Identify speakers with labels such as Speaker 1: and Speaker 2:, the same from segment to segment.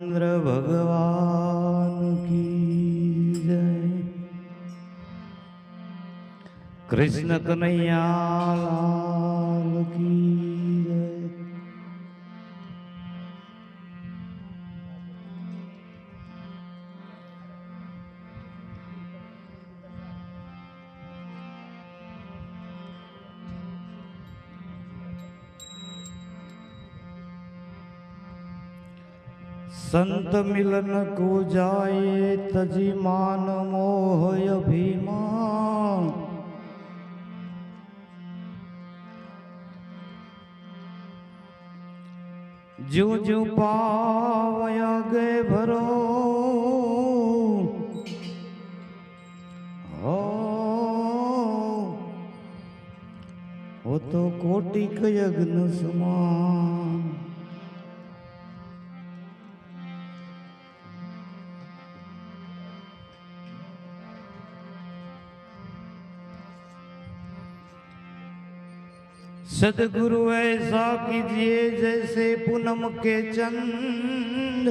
Speaker 1: ચંદ્ર ભગવાન કી જય કૃષ્ણ કનૈયા સંત મિલન કો જાયે તજી માન મોહ અભિમાન. જ્યું જ્યું પાવયા ગે ભરો. તો કોટિક યજ્ઞ સમાન. सदगुरु ऐसा कीजिए जैसे पूनम के चंद।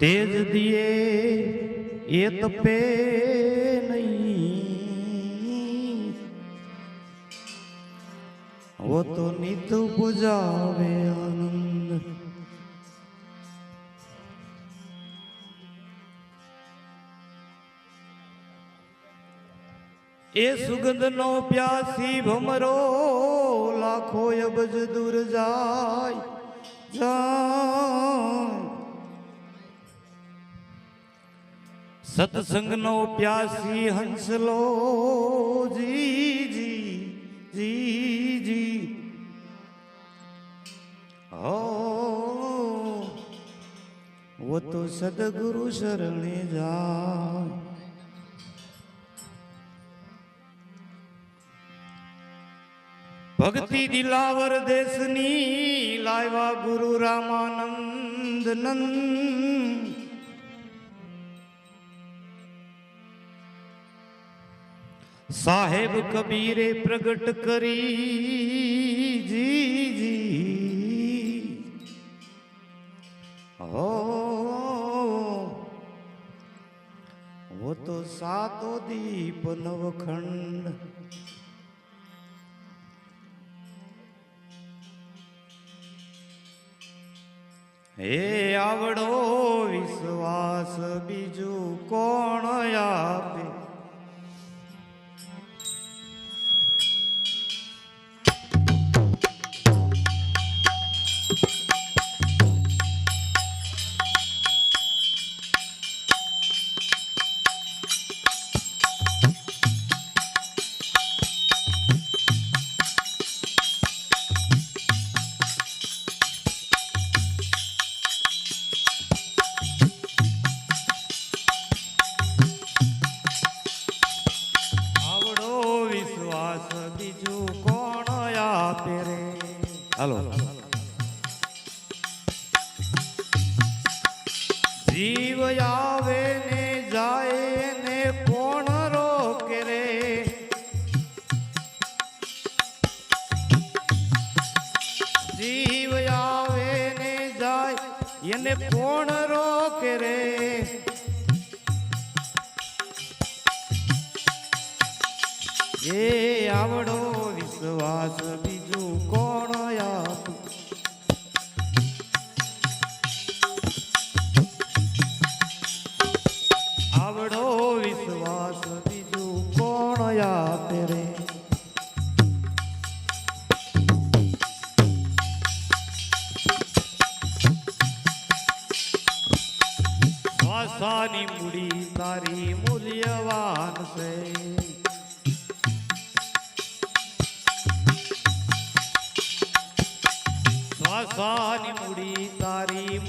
Speaker 1: तेज दिए ये तपे नहीं। वो तो नित बुझावे आनंद। એ સુગંધનો પ્યાસી ભમરો લાખો અબજ દૂર જાય સત્સંગનો પ્યાસી હંસલો, જી જી જી જી. હો. વો તો સદગુરુ શરણે જાય. ભક્તિ દિલાવર દેશની લાવ્યા ગુરુ રામાનંદ નંદ સાહેબ કબીરે પ્રગટ કરી જી જી હો वो तो सातो दीप नवखंड હે આવડો વિશ્વાસ બીજું કોણ આપે? જીવ આવે ને જાય એને કોણ રોક રે? એ આવડો વિશ્વાસ બીજું શ્વાસાની મૂડી તારી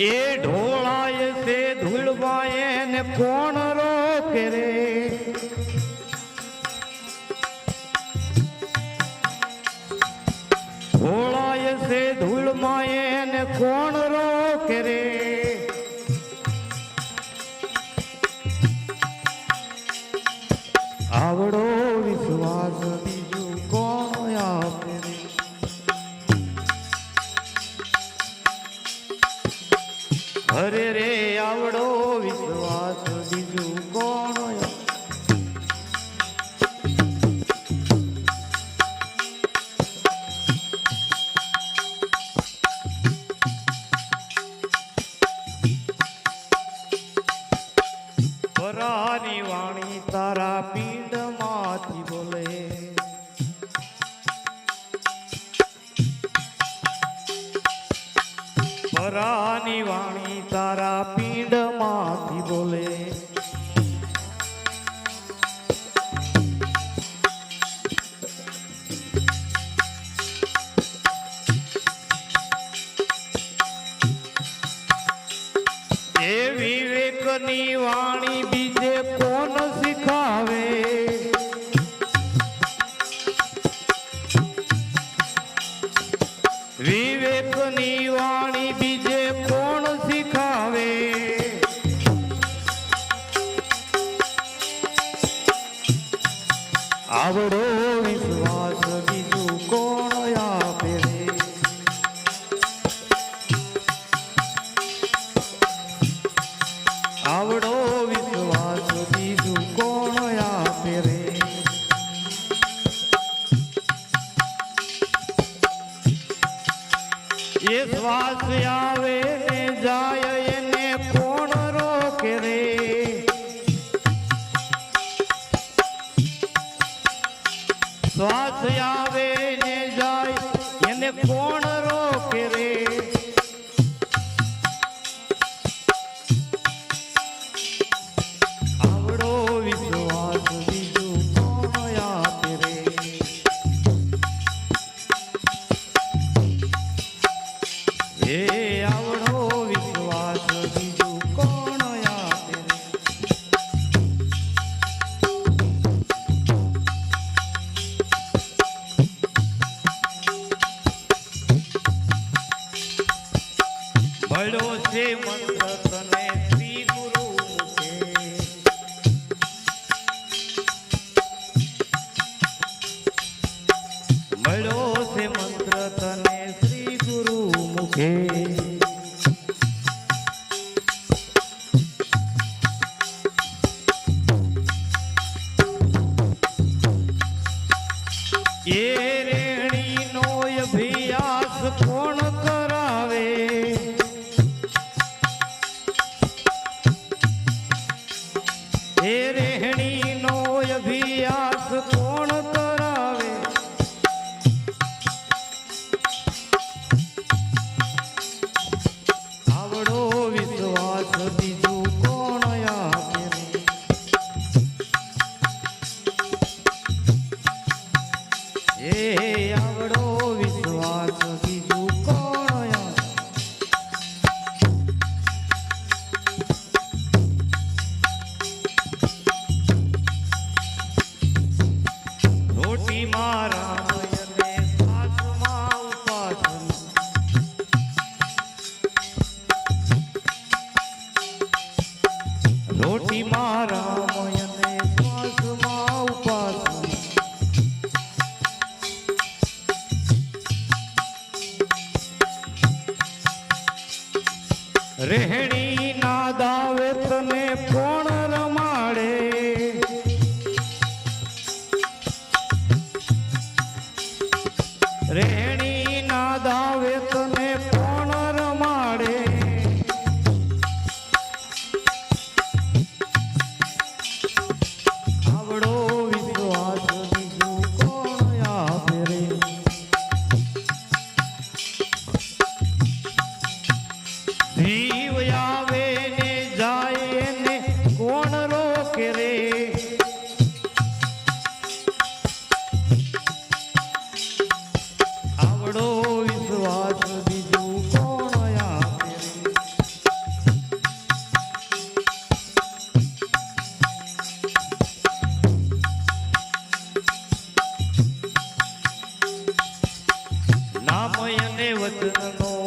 Speaker 1: એ ઢોળાય તે ધૂળવાય ને કોણ રોકે રે. para pi hey. નામ અને વચનનો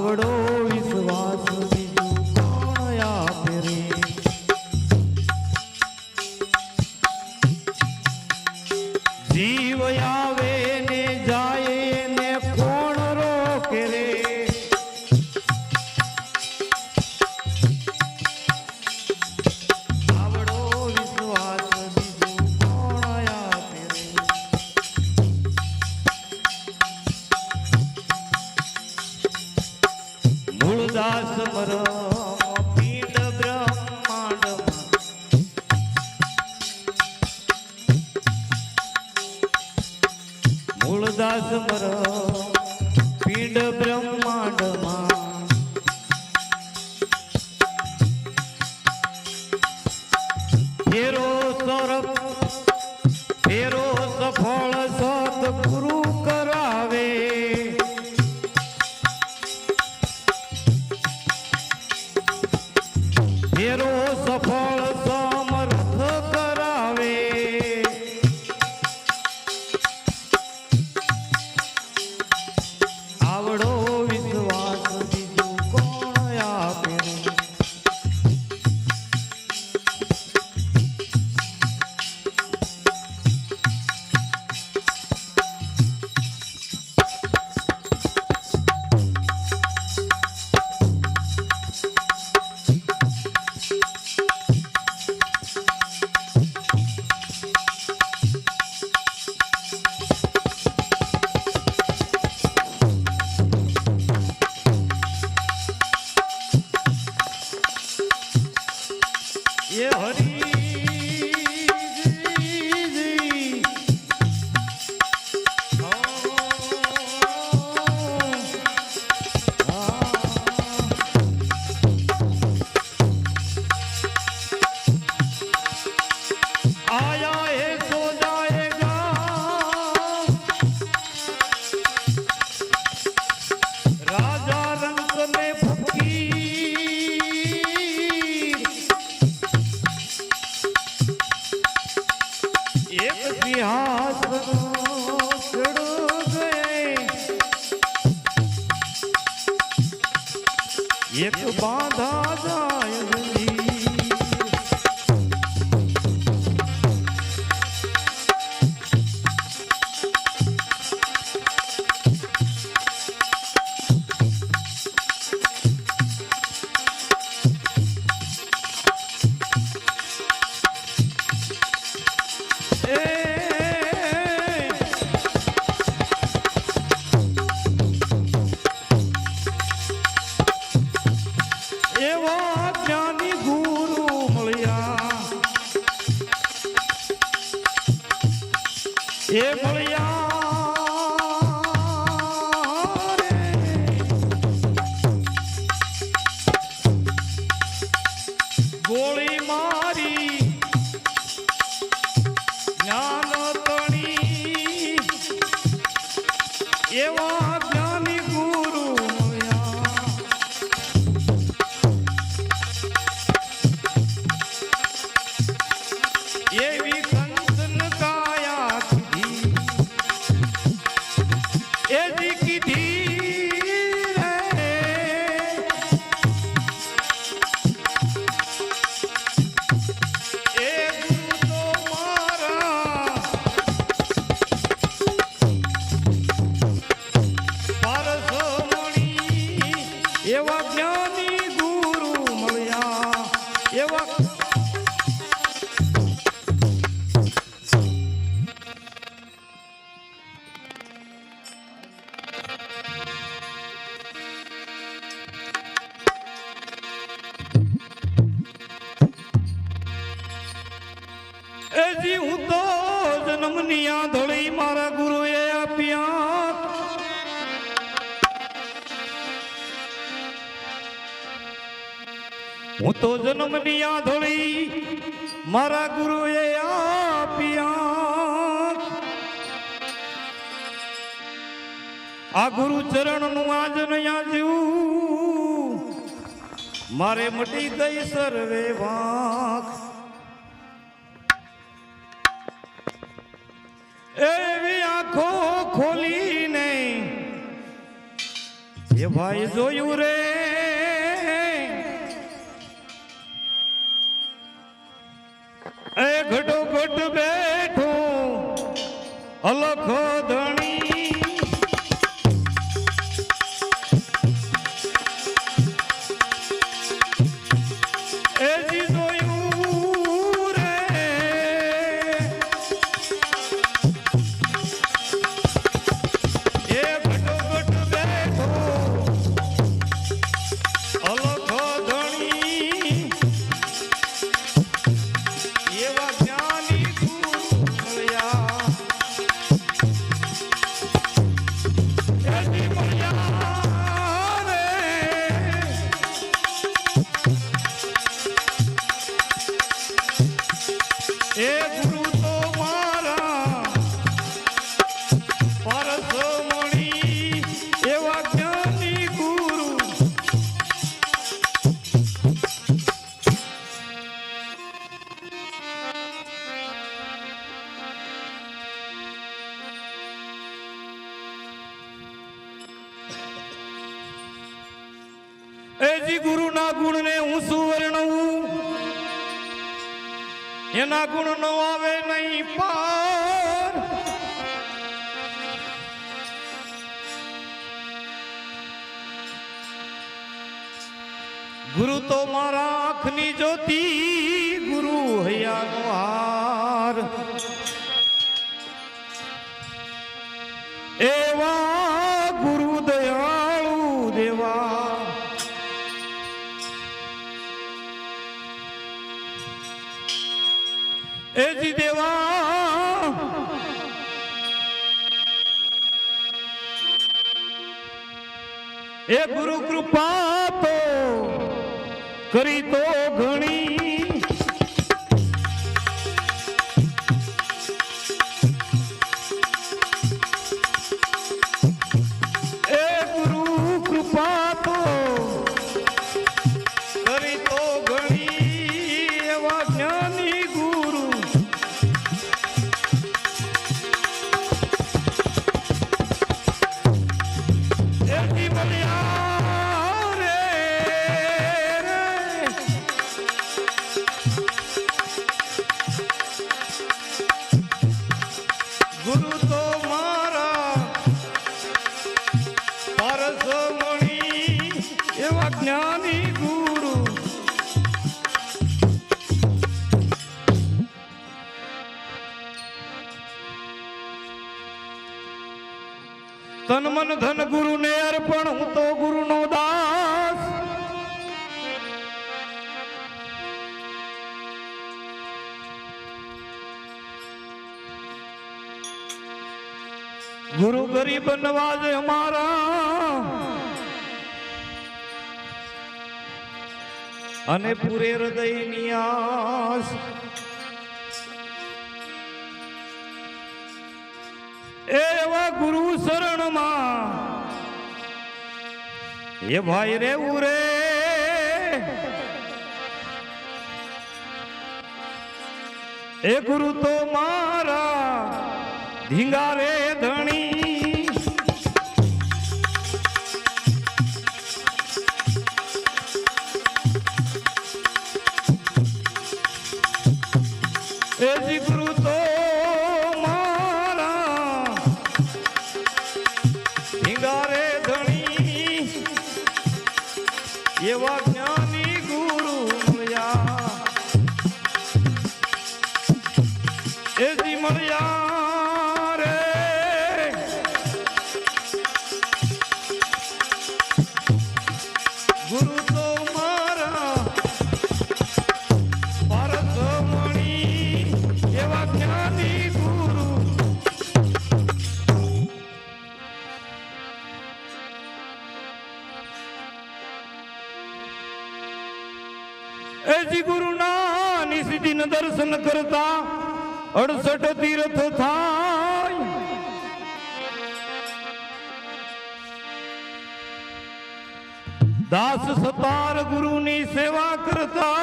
Speaker 1: આવડો ainda branco. એની કીધી હું તો જન્મની આંધળી મારા ગુરુએ આપ્યા. આ ગુરુ ચરણનું આજ નયા જીવું મારે મટી ગઈ સર્વે વાંક એવી આંખો ખોલીને એ ભાઈ જોયું રે અલખ એવા ગુરુ દયાળુ દેવા. એજી દેવા. એ ગુરુ કૃપા તો કરી તો ગુરુ ગરીબ નવાજ અમારા અને પૂરે હૃદયની નિયાસ એવા ગુરુ શરણમાં. એ ભાઈ રે ઉરે. એ ગુરુ તો મારા. ધીંગા રે તીર્થ થાય. દાસ સતાર ગુરુની સેવા કરતા.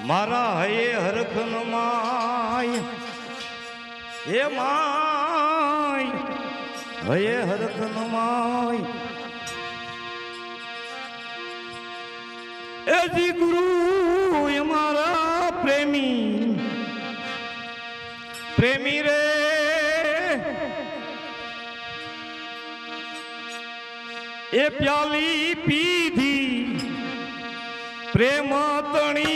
Speaker 1: મારા હયે હરખ માય. હે માય, હયે હરખ માય. એજી ગુરુ એ મારા પ્રેમી. પ્રેમી રે. એ પ્યાલી પીધી પ્રેમ તણી